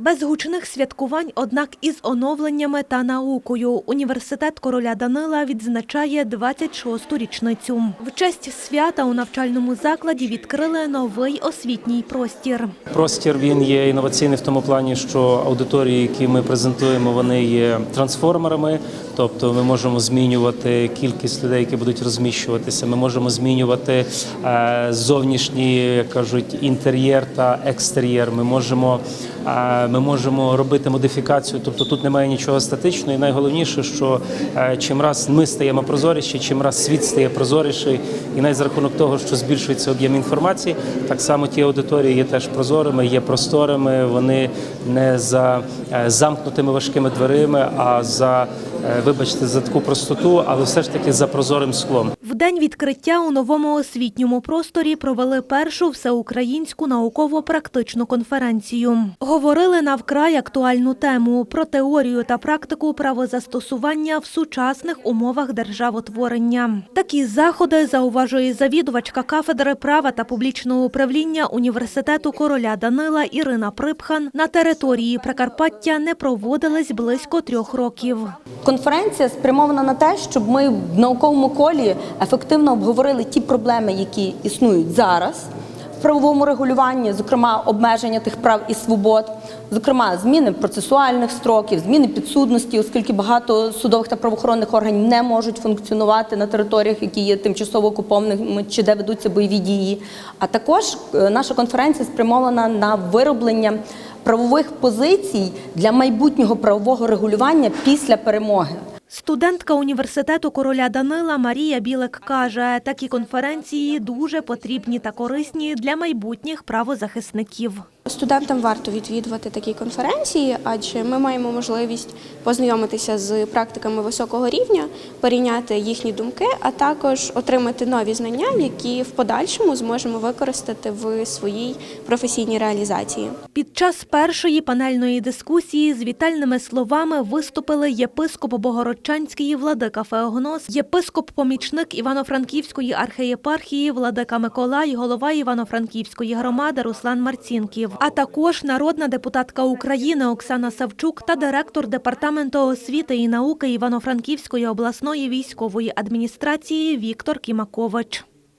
Без гучних святкувань, однак із оновленнями та наукою. Університет короля Данила відзначає 26-ту річницю. В честь свята у навчальному закладі відкрили новий освітній простір. Простір він є інноваційний в тому плані, що аудиторії, які ми презентуємо, вони є трансформерами. Тобто ми можемо змінювати кількість людей, які будуть розміщуватися. Ми можемо змінювати е, зовнішній, як кажуть, інтер'єр та екстер'єр. Ми можемо, ми можемо робити модифікацію. Тобто тут немає нічого статичного. І найголовніше, що е, чим раз ми стаємо прозоріші, чим раз світ стає прозоріший, і навіть за рахунок того, що збільшується об'єм інформації, так само ті аудиторії є теж прозорими, є просторими. Вони не за е, замкнутими важкими дверима, а за е, вибачте за таку простоту, але все ж таки за прозорим склом. В день відкриття у новому освітньому просторі провели першу всеукраїнську науково-практичну конференцію. Говорили на вкрай актуальну тему про теорію та практику правозастосування в сучасних умовах державотворення. Такі заходи зауважує завідувачка кафедри права та публічного управління університету короля Данила Ірина Припхан на території Прикарпаття не проводились близько трьох років. Конференція спрямована на те, щоб ми в науковому колі ефективно обговорили ті проблеми, які існують зараз в правовому регулюванні, зокрема обмеження тих прав і свобод, зокрема зміни процесуальних строків, зміни підсудності, оскільки багато судових та правоохоронних органів не можуть функціонувати на територіях, які є тимчасово окупованими чи де ведуться бойові дії. А також е, наша конференція спрямована на вироблення правових позицій для майбутнього правового регулювання після перемоги. Студентка університету короля Данила Марія Білек каже, такі конференції дуже потрібні та корисні для майбутніх правозахисників. Студентам варто відвідувати такі конференції, адже ми маємо можливість познайомитися з практиками високого рівня, порівняти їхні думки, а також отримати нові знання, які в подальшому зможемо використати в своїй професійній реалізації. Під час першої панельної дискусії з вітальними словами виступили єпископ Богородчанської владика Феогнос, єпископ-помічник Івано-Франківської архієпархії владика Миколай, голова Івано-Франківської громади Руслан Марцінків, а також народна депутатка України Оксана Савчук та директор департаменту освіти і науки Івано-Франківської обласної військової адміністрації Віктор Кімакович.